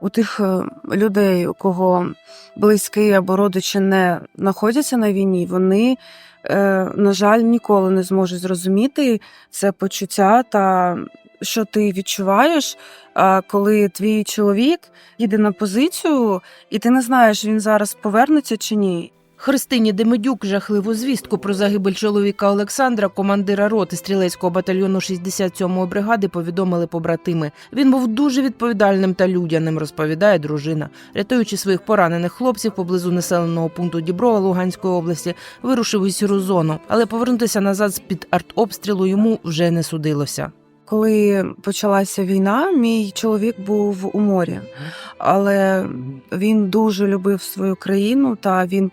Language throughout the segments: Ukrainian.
У тих е, людей, у кого близькі або родичі не знаходяться на війні, вони, е, на жаль, ніколи не зможуть зрозуміти це почуття та що ти відчуваєш, коли твій чоловік їде на позицію, і ти не знаєш, він зараз повернеться чи ні. Христині Демидюк жахливу звістку про загибель чоловіка Олександра, командира роти стрілецького батальйону 67-ї бригади, повідомили побратими. Він був дуже відповідальним та людяним, розповідає дружина. Рятуючи своїх поранених хлопців поблизу населеного пункту Діброва Луганської області, вирушив у сіру зону, але повернутися назад з під артобстрілу йому вже не судилося. Коли почалася війна, мій чоловік був у морі, але він дуже любив свою країну та він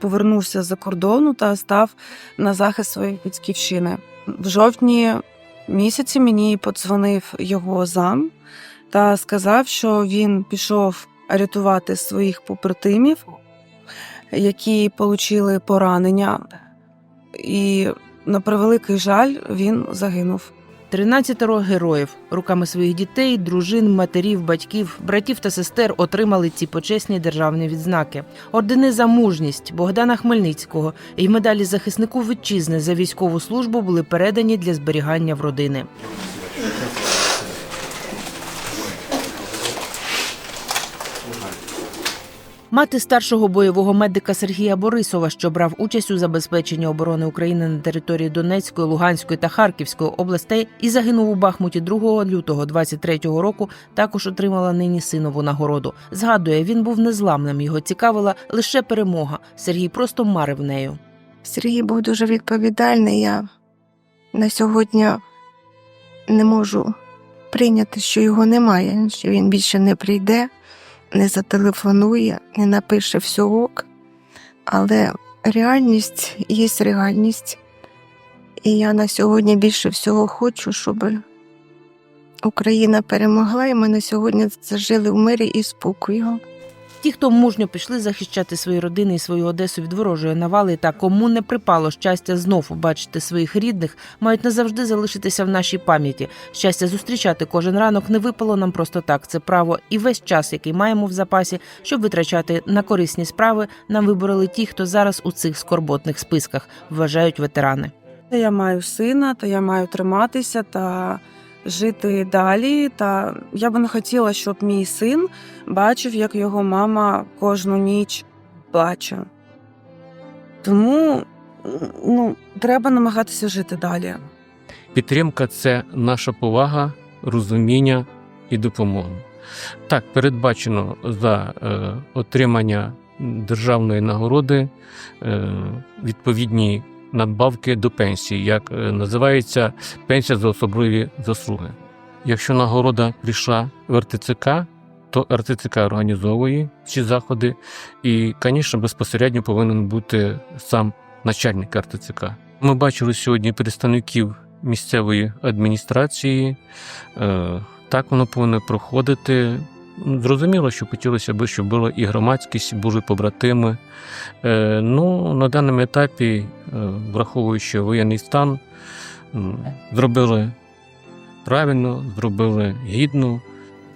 повернувся за кордону та став на захист своєї батьківщини. В жовтні місяці мені подзвонив його зам та сказав, що він пішов рятувати своїх побратимів, які отримали поранення, і на превеликий жаль він загинув. 13 героїв руками своїх дітей, дружин, матерів, батьків, братів та сестер отримали ці почесні державні відзнаки. Ордени за мужність Богдана Хмельницького і медалі захиснику вітчизни за військову службу були передані для зберігання в родини. Мати старшого бойового медика Сергія Борисова, що брав участь у забезпеченні оборони України на території Донецької, Луганської та Харківської областей і загинув у Бахмуті 2 лютого 23-го року, також отримала нині синову нагороду. Згадує, він був незламним. Його цікавила лише перемога. Сергій просто марив нею. Сергій був дуже відповідальний. Я на сьогодні не можу прийняти, що його немає, що він більше не прийде, не зателефонує, не напише все ок. Але реальність є реальність. І я на сьогодні більше всього хочу, щоб Україна перемогла, і ми на сьогодні зажили в мирі і спокою. Ті, хто мужньо пішли захищати свої родини і свою Одесу від ворожої навали, та кому не припало щастя знов побачити своїх рідних, мають назавжди залишитися в нашій пам'яті. Щастя зустрічати кожен ранок не випало нам просто так. Це право і весь час, який маємо в запасі, щоб витрачати на корисні справи, нам вибороли ті, хто зараз у цих скорботних списках вважають ветерани. Я маю сина, та я маю триматися та жити далі. Та я би не хотіла, щоб мій син бачив, як його мама кожну ніч плаче. Тому ну, треба намагатися жити далі. Підтримка це наша повага, розуміння і допомога. Так, передбачено за е, отримання державної нагороди е, відповідні надбавки до пенсії, як е, називається пенсія за особливі заслуги. Якщо нагорода прийшла в РТЦК, то РТЦК організовує ці заходи, і, звісно, безпосередньо повинен бути сам начальник РТЦК. Ми бачили сьогодні представників місцевої адміністрації. Е, Так воно повинно проходити. Зрозуміло, що хотілося б, щоб була і громадськість, були побратими. Е, Ну, на даному етапі, е, враховуючи воєнний стан, зробили правильно, зробили гідно.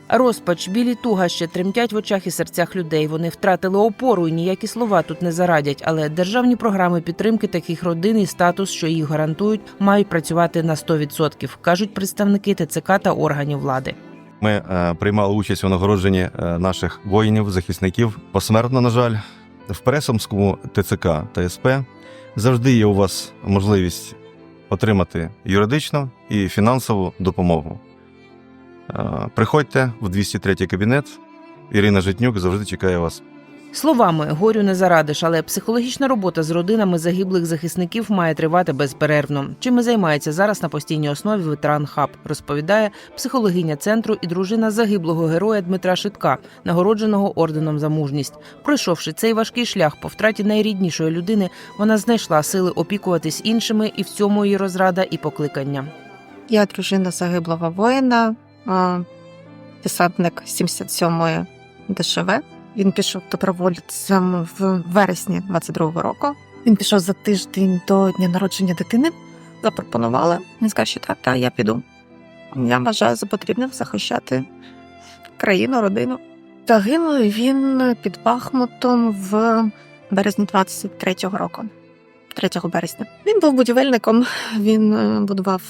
Розпач, білі туга ще тремтять в очах і серцях людей. Вони втратили опору, і ніякі слова тут не зарадять. Але державні програми підтримки таких родин і статус, що їх гарантують, мають працювати на 100%, кажуть представники ТЦК та органів влади. Ми е, приймали участь у нагородженні е, наших воїнів, захисників посмертно, на жаль. В Пересомському ТЦК та СП завжди є у вас можливість отримати юридичну і фінансову допомогу. Е, Приходьте в 203 кабінет. Ірина Житнюк завжди чекає вас. Словами горю не зарадиш, але психологічна робота з родинами загиблих захисників має тривати безперервно. Чим і займається зараз на постійній основі ветеран хаб, розповідає психологиня центру і дружина загиблого героя Дмитра Шитка, нагородженого орденом за мужність. Пройшовши цей важкий шлях по втраті найріднішої людини, вона знайшла сили опікуватись іншими, і в цьому її розрада і покликання. Я дружина загиблого воїна, десантник 77-ї ДШВ. Він пішов добровольцем в вересні 22-го року. Він пішов за тиждень до дня народження дитини. Запропонували. Він сказав, що так, так, я піду. Я вважаю за потрібне захищати країну, родину. Загинув він під Бахмутом в березні 23-го року, 3 березня. Він був будівельником, він е, будував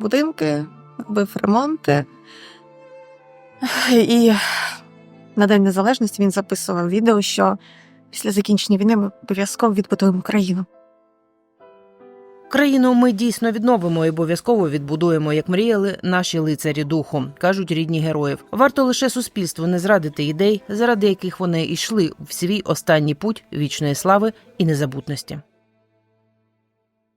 будинки, робив ремонти. І на День Незалежності він записував відео, що після закінчення війни ми обов'язково відбудуємо Україну. Країну ми дійсно відновимо і обов'язково відбудуємо, як мріяли наші лицарі духу, кажуть рідні героїв. Варто лише суспільству не зрадити ідей, заради яких вони йшли в свій останній путь вічної слави і незабутності.